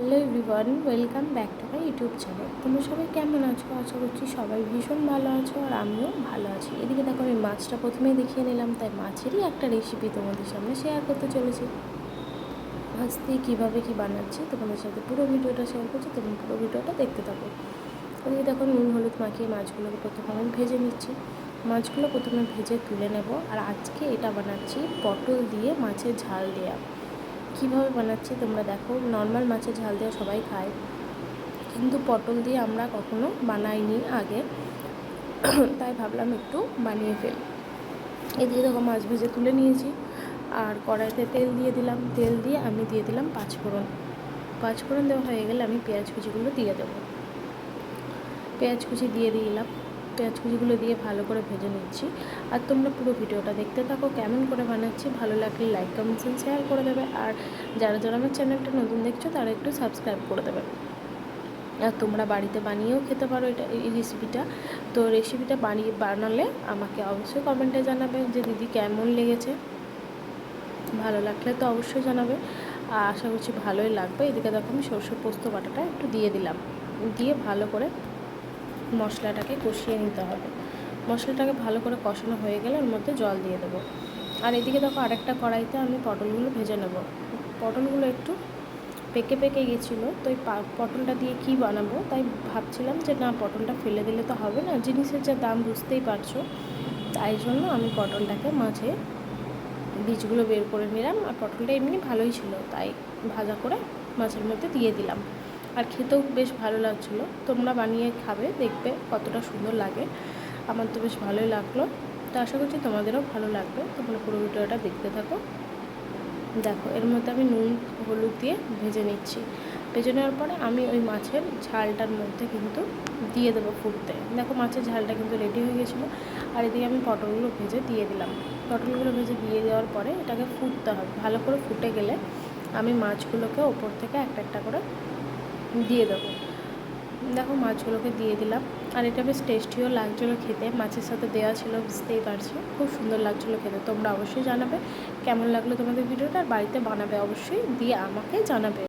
Hello everyone, welcome back to my YouTube channel. তোমরা সবাই কেমন আছো? আশা করছি সবাই ভীষণ ভালো আছো আর আমিও ভালো আছি। এদিকে দেখো আমি মাছটা প্রথমেই দেখিয়ে নিলাম, তাই মাছেরই একটা রেসিপি তোমাদের সামনে শেয়ার করতে চলেছি। মাছ দিয়ে কীভাবে কী বানাচ্ছি তোমাদের সাথে পুরো ভিডিওটা শেয়ার করছি, তুমি পুরো ভিডিওটা দেখতে থাকো। ওদিকে দেখো নুন, হলুদ মাখিয়ে মাছগুলোকে প্রথমে আমি ভেজে নিচ্ছি। মাছগুলো প্রথমে ভেজে তুলে নেব আর আজকে এটা বানাচ্ছি পটল দিয়ে মাছের ঝাল দেওয়া কীভাবে বানাচ্ছি তোমরা দেখো। নর্মাল মাছের ঝাল দেওয়া সবাই খায়। কিন্তু পটল দিয়ে আমরা কখনো বানাইনি আগে। তাই ভাবলাম একটু বানিয়ে ফেল। এদিকে দেখো মাছ ভেজে তুলে নিয়েছি। আর কড়াইতে তেল দিয়ে দিলাম। তেল দিয়ে আমি দিয়ে দিলাম পাঁচফোড়ন। পাঁচফোড়ন দেওয়া হয়ে গেলে আমি পেঁয়াজ কুচিগুলো দিয়ে দেবো। পেঁয়াজ কুচি দিয়ে দিলাম। পেঁয়াজ কুচিগুলো দিয়ে ভালো করে ভেজে নিচ্ছি। আর তোমরা পুরো ভিডিওটা দেখতে থাকো, কেমন করে বানাচ্ছি, ভালো লাগলে লাইক কমেন্টস শেয়ার করে দেবে। আর যারা যারা আমার চ্যানেলটা নতুন দেখছ, তারা একটু সাবস্ক্রাইব করে দেবে। আর তোমরা বাড়িতে বানিয়েও খেতে পারো এটা, এই রেসিপিটা তো রেসিপিটা বানিয়ে, বানালে আমাকে অবশ্যই কমেন্টে জানাবে যে দিদি কেমন লেগেছে। ভালো লাগলে তো অবশ্যই জানাবে। আর আশা করছি ভালোই লাগবে। এদিকে দেখো আমি সরষে পোস্ত বাটাটা একটু দিয়ে দিলাম। দিয়ে ভালো করে মশলাটাকে কষিয়ে নিতে হবে। মশলাটাকে ভালো করে কষানো হয়ে গেলে ওর মধ্যে জল দিয়ে দেবো। আর এদিকে দেখো আরেকটা কড়াইতে আমি পটলগুলো ভেজে নেব। পটলগুলো একটু পেকে পেকে গেছিল, তো এই পটলটা দিয়ে কি বানাবো? তাই ভাবছিলাম যে না, পটলটা ফেলে দিলে তো হবে না, জিনিসের যা দাম বুঝতেই পারছ। তাই জন্য আমি পটলটাকে মাঝে বীজগুলো বের করে নিলাম, আর পটলটা এমনি ভালোই ছিল, তাই ভাজা করে মাছের মধ্যে দিয়ে দিলাম। আর খেতেও বেশ ভালো লাগছিল। তোমরা বানিয়ে খাবে, দেখবে কতটা সুন্দর লাগে। আমার তো বেশ ভালোই লাগল। তো আশা করছি তোমাদেরও ভালো লাগবে। তোমরা পুরো ভিডিওটা দেখতে থাকো। দেখো, এর মধ্যে আমি নুন, হলুদ দিয়ে ভেজে নিচ্ছি। ভেজে নেওয়ার পরে আমি ওই মাছের ঝালটার মধ্যে কিন্তু দিয়ে দেবো ফুটতে। দেখো, মাছের ঝালটা কিন্তু রেডি হয়ে গেছিল। আর এদিকে আমি পটলগুলো ভেজে দিয়ে দিলাম। পটলগুলো ভেজে দিয়ে দেওয়ার পরে এটাকে ফুটতে হবে। ভালো করে ফুটে গেলে আমি মাছগুলোকে ওপর থেকে একটা একটা করে দিয়ে দেবো। দেখো, মাছগুলোকে দিয়ে দিলাম। আর এটা বেশ টেস্টিও লাগছিল খেতে। মাছের সাথে দেওয়া ছিল, বুঝতেই পারছ। খুব সুন্দর লাগছিল খেতে। তোমরা অবশ্যই জানাবে। কেমন লাগল তোমাদের ভিডিওটা? আর বাড়িতে বানাবে অবশ্যই। দিয়ে আমাকে জানাবে।